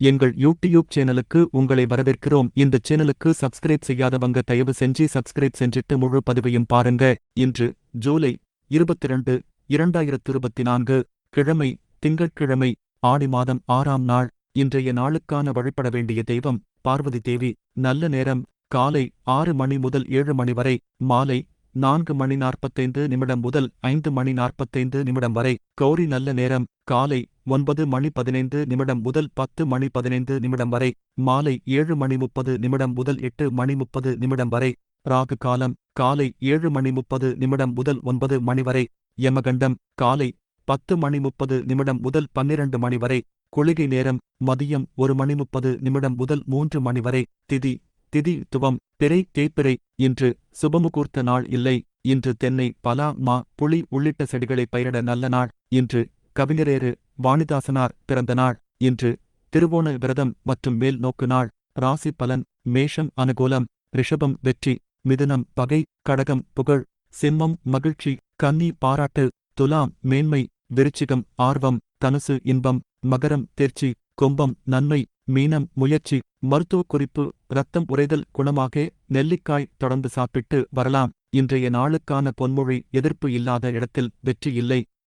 எங்கள் யூடியூப் சேனலுக்கு உங்களை வரவேற்கிறோம். இந்த சேனலுக்கு சப்ஸ்கிரைப் செய்யாதவங்க தயவு செஞ்சு சப்ஸ்கிரைப் செஞ்சிட்டு முழு பதிவையும் பாருங்க. இன்று ஜூலை இருபத்திரண்டு இரண்டாயிரத்து இருபத்தி நான்கு கிழமை திங்கட்கிழமை ஆடி மாதம் ஆறாம் நாள். இன்றைய நாளுக்கான வழிபட வேண்டிய தெய்வம் பார்வதி தேவி. நல்ல நேரம் காலை ஆறு மணி முதல் ஏழு மணி வரை மாலை நான்கு மணி நாற்பத்தைந்து நிமிடம் முதல் ஐந்து மணி நாற்பத்தைந்து நிமிடம் வரை கௌரி நல்ல நேரம் காலை ஒன்பது மணி பதினைந்து நிமிடம் முதல் பத்து மணி பதினைந்து நிமிடம் வரை மாலை ஏழு மணி முப்பது நிமிடம் முதல் எட்டு மணி முப்பது நிமிடம் வரை ராகு காலம் காலை ஏழு மணி முப்பது நிமிடம் முதல் ஒன்பது மணி வரை யமகண்டம் காலை பத்து மணி முப்பது நிமிடம் முதல் பன்னிரண்டு மணி வரை குளிகை நேரம் மதியம் ஒரு மணி முப்பது நிமிடம் முதல் மூன்று மணி வரை திதி திதி துவம் பிறை தேய்பிறை இன்று சுபமுகூர்த்த நாள் இல்லை இன்று தென்னை பலா மா புளி உள்ளிட்ட செடிகளை பயிரிட நல்ல நாள் இன்று கவிஞரேறு வாணிதாசனார் பிறந்த நாள் இன்று திருவோண விரதம் மற்றும் மேல் நோக்கு நாள் ராசி பலன் மேஷம் அனுகூலம் ரிஷபம் வெற்றி மிதுனம் பகை கடகம் புகழ் சிம்மம் மகிழ்ச்சி கன்னி பாராட்டு துலாம் மேன்மை விருச்சிகம் ஆர்வம் தனுசு இன்பம் மகரம் தேர்ச்சி கும்பம் நன்மை மீனம் முயற்சி மருத்துவ குறிப்பு ரத்தம் உறைதல் குணமாக நெல்லிக்காய் தொடர்ந்து சாப்பிட்டு வரலாம். இன்றைய நாளுக்கான பொன்மொழி எதிர்ப்பு இல்லாத இடத்தில் வெற்றி இல்லை.